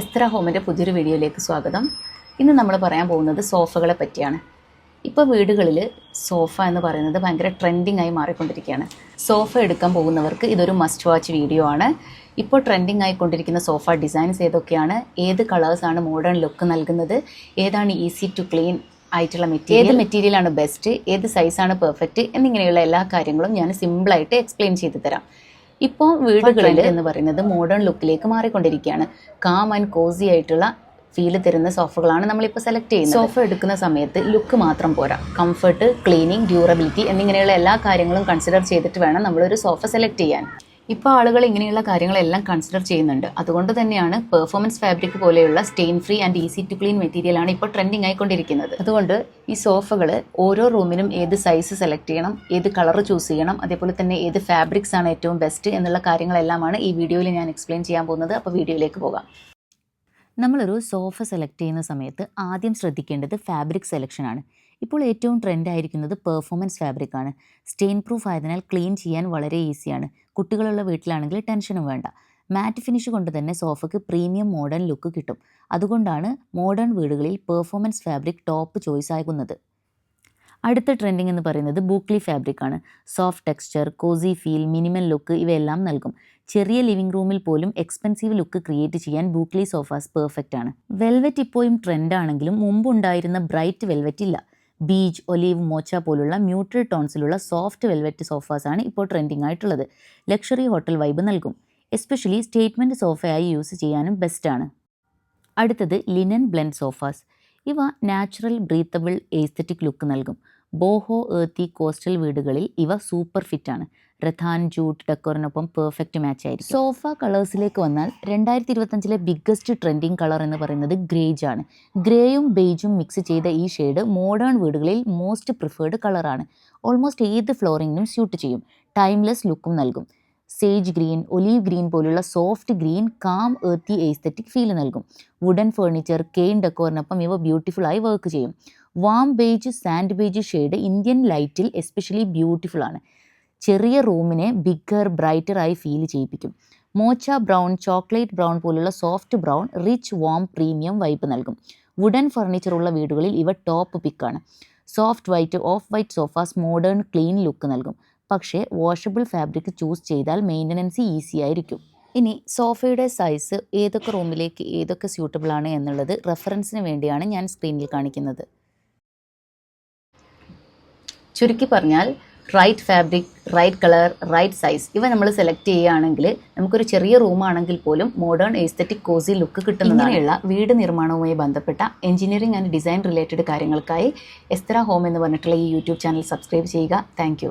എസ്ത്ര ഹോമിന്റെ പുതിയൊരു വീഡിയോയിലേക്ക് സ്വാഗതം. ഇന്ന് നമ്മൾ പറയാൻ പോകുന്നത് സോഫകളെ പറ്റിയാണ്. ഇപ്പോൾ വീടുകളിൽ സോഫ എന്ന് പറയുന്നത് ഭയങ്കര ട്രെൻഡിങ് ആയി മാറിക്കൊണ്ടിരിക്കുകയാണ്. സോഫ എടുക്കാൻ പോകുന്നവർക്ക് ഇതൊരു മസ്റ്റ് വാച്ച് വീഡിയോ ആണ്. ഇപ്പോൾ ട്രെൻഡിങ് ആയിക്കൊണ്ടിരിക്കുന്ന സോഫ ഡിസൈൻസ് ഏതൊക്കെയാണ്? ഏത് കളേഴ്സാണ് മോഡേൺ ലുക്ക് നൽകുന്നത്? ഏതാണ് ഈസി ടു ക്ലീൻ ആയിട്ടുള്ള മെറ്റീരിയൽ ഏത് മെറ്റീരിയലാണ് ബെസ്റ്റ് ഏത് സൈസാണ് പെർഫെക്റ്റ് എന്നിങ്ങനെയുള്ള എല്ലാ കാര്യങ്ങളും ഞാൻ സിമ്പിളായിട്ട് എക്സ്പ്ലെയിൻ ചെയ്തു തരാം. ഇപ്പോൾ വീടുകളിൽ എന്ന് പറയുന്നത് മോഡേൺ ലുക്കിലേക്ക് മാറിക്കൊണ്ടിരിക്കുകയാണ്. കാം ആൻഡ് കോസി ആയിട്ടുള്ള ഫീൽ തരുന്ന സോഫകളാണ് നമ്മളിപ്പോൾ സെലക്ട് ചെയ്യുന്നത്. സോഫ എടുക്കുന്ന സമയത്ത് ലുക്ക് മാത്രം പോരാ. കംഫർട്ട് ക്ലീനിങ് ഡ്യൂറബിലിറ്റി എന്നിങ്ങനെയുള്ള എല്ലാ കാര്യങ്ങളും കൺസിഡർ ചെയ്തിട്ട് വേണം നമ്മളൊരു സോഫ സെലക്ട് ചെയ്യാൻ. ഇപ്പോൾ ആളുകൾ ഇങ്ങനെയുള്ള കാര്യങ്ങളെല്ലാം കൺസിഡർ ചെയ്യുന്നുണ്ട്. അതുകൊണ്ട് തന്നെയാണ് പെർഫോമൻസ് ഫാബ്രിക് പോലെയുള്ള stain free and easy to clean മെറ്റീരിയലാണ് ഇപ്പോൾ ട്രെൻഡിങ് ആയിക്കൊണ്ടിരിക്കുന്നത്. അതുകൊണ്ട് ഈ സോഫകൾ ഓരോ റൂമിനും ഏത് സൈസ് സെലക്ട് ചെയ്യണം ഏത് കളർ ചൂസ് ചെയ്യണം അതേപോലെ തന്നെ ഏത് ഫാബ്രിക്സ് ആണ് ഏറ്റവും ബെസ്റ്റ് എന്നുള്ള കാര്യങ്ങളെല്ലാമാണ് ഈ വീഡിയോയിൽ ഞാൻ എക്സ്പ്ലെയിൻ ചെയ്യാൻ പോകുന്നത്. അപ്പോൾ വീഡിയോയിലേക്ക് പോകാം. നമ്മളൊരു സോഫ സെലക്ട് ചെയ്യുന്ന സമയത്ത് ആദ്യം ശ്രദ്ധിക്കേണ്ടത് ഫാബ്രിക് സെലക്ഷനാണ് ഇപ്പോൾ ഏറ്റവും ട്രെൻഡ് ആയിരിക്കുന്നത് പെർഫോമൻസ് ഫാബ്രിക് ആണ്. സ്റ്റെയിൻ പ്രൂഫ് ആയതിനാൽ ക്ലീൻ ചെയ്യാൻ വളരെ ഈസിയാണ് കുട്ടികളുള്ള വീട്ടിലാണെങ്കിൽ ടെൻഷനും വേണ്ട. മാറ്റ് ഫിനിഷ് കൊണ്ട് തന്നെ സോഫയ്ക്ക് പ്രീമിയം മോഡേൺ ലുക്ക് കിട്ടും. അതുകൊണ്ടാണ് മോഡേൺ വീടുകളിൽ പെർഫോമൻസ് ഫാബ്രിക് ടോപ്പ് ചോയ്സ് ആകുന്നത്. അടുത്ത ട്രെൻഡിങ് എന്ന് പറയുന്നത് ബൂക്ലി ഫാബ്രിക് ആണ്. Soft texture cosy feel minimal look ഇവയെല്ലാം നൽകും. ചെറിയ ലിവിംഗ് റൂമിൽ പോലും എക്സ്പെൻസീവ് ലുക്ക് ക്രിയേറ്റ് ചെയ്യാൻ ബൂക്ലി സോഫാസ് പെർഫെക്റ്റ് ആണ്. വെൽവെറ്റ് ഇപ്പോഴും ട്രെൻഡാണെങ്കിലും മുമ്പുണ്ടായിരുന്ന ബ്രൈറ്റ് വെൽവെറ്റ് ഇല്ല. ബീച്ച് ഒലീവ് മോച്ച പോലുള്ള ന്യൂട്രൽ ടോൺസിലുള്ള സോഫ്റ്റ് വെൽവെറ്റ് സോഫാസ് ആണ് ഇപ്പോൾ ട്രെൻഡിങ് ആയിട്ടുള്ളത്. ലക്ഷറി ഹോട്ടൽ വൈബ് നൽകും. എസ്പെഷ്യലി സ്റ്റേറ്റ്മെന്റ് സോഫയായി യൂസ് ചെയ്യാനും ബെസ്റ്റാണ് അടുത്തത് ലിനൻ ബ്ലെൻഡ് സോഫാസ്. ഇവ നാച്ചുറൽ ബ്രീത്തബിൾ എസ്തറ്റിക് ലുക്ക് നൽകും. ബോഹോ ഏർത്തി കോസ്റ്റൽ വീടുകളിൽ ഇവ സൂപ്പർ ഫിറ്റ് റഥാൻ ജൂട്ട് ഡെക്കോറിനൊപ്പം പെർഫെക്റ്റ് മാച്ച് ആയിരിക്കും. സോഫ കളേഴ്സിലേക്ക് വന്നാൽ രണ്ടായിരത്തി ഇരുപത്തഞ്ചിലെ ബിഗ്ഗസ്റ്റ് ട്രെൻഡിങ് കളർ എന്ന് പറയുന്നത് ഗ്രേജ് ആണ്. ഗ്രേയും ബെയ്ജും മിക്സ് ചെയ്ത ഈ ഷെയ്ഡ് മോഡേൺ വീടുകളിൽ മോസ്റ്റ് പ്രിഫേർഡ് കളറാണ് ഓൾമോസ്റ്റ് ഏത് ഫ്ലോറിങ്ങിനും സ്യൂട്ട് ചെയ്യും. ടൈംലെസ് ലുക്കും നൽകും. സേജ് ഗ്രീൻ ഒലീവ് ഗ്രീൻ പോലുള്ള soft green calm earthy aesthetic feel നൽകും. വുഡൻ ഫേർണിച്ചർ കെയിൻ ഡെക്കോറിനൊപ്പം ഇവ ബ്യൂട്ടിഫുൾ ആയി വർക്ക് ചെയ്യും. Warm beige sand beige shade Indian ലൈറ്റിൽ എസ്പെഷ്യലി ബ്യൂട്ടിഫുൾ ആണ്. ചെറിയ റൂമിനെ ബിഗ്ഗർ ബ്രൈറ്റർ ആയി ഫീൽ ചെയ്യിപ്പിക്കും. മോച്ച ബ്രൗൺ ചോക്ലേറ്റ് ബ്രൗൺ പോലുള്ള soft brown rich warm premium vibe നൽകും. വുഡൻ ഫർണിച്ചർ ഉള്ള വീടുകളിൽ ഇവ top പിക്കാണ് soft white off white sofas modern clean look നൽകും. പക്ഷേ വാഷബിൾ ഫാബ്രിക് ചൂസ് ചെയ്താൽ മെയിന്റനൻസ് ഈസി ആയിരിക്കും. ഇനി സോഫയുടെ സൈസ് ഏതൊക്കെ റൂമിലേക്ക് ഏതൊക്കെ സ്യൂട്ടബിൾ ആണ് എന്നുള്ളത് റെഫറൻസിന് വേണ്ടിയാണ് ഞാൻ സ്ക്രീനിൽ കാണിക്കുന്നത്. ചുരുക്കി പറഞ്ഞാൽ right fabric right colour right size ഇവ നമ്മൾ സെലക്ട് ചെയ്യുകയാണെങ്കിൽ നമുക്കൊരു ചെറിയ റൂമാണെങ്കിൽ പോലും മോഡേൺ എസ്തറ്റിക് കോസി ലുക്ക് കിട്ടുന്ന ഇങ്ങനെയുള്ള വീട് നിർമ്മാണവുമായി ബന്ധപ്പെട്ട എഞ്ചിനീയറിംഗ് ആൻഡ് ഡിസൈൻ റിലേറ്റഡ് കാര്യങ്ങൾക്കായി എസ്തറ ഹോം എന്ന് പറഞ്ഞിട്ടുള്ള ഈ യൂട്യൂബ് ചാനൽ സബ്സ്ക്രൈബ് ചെയ്യുക. താങ്ക്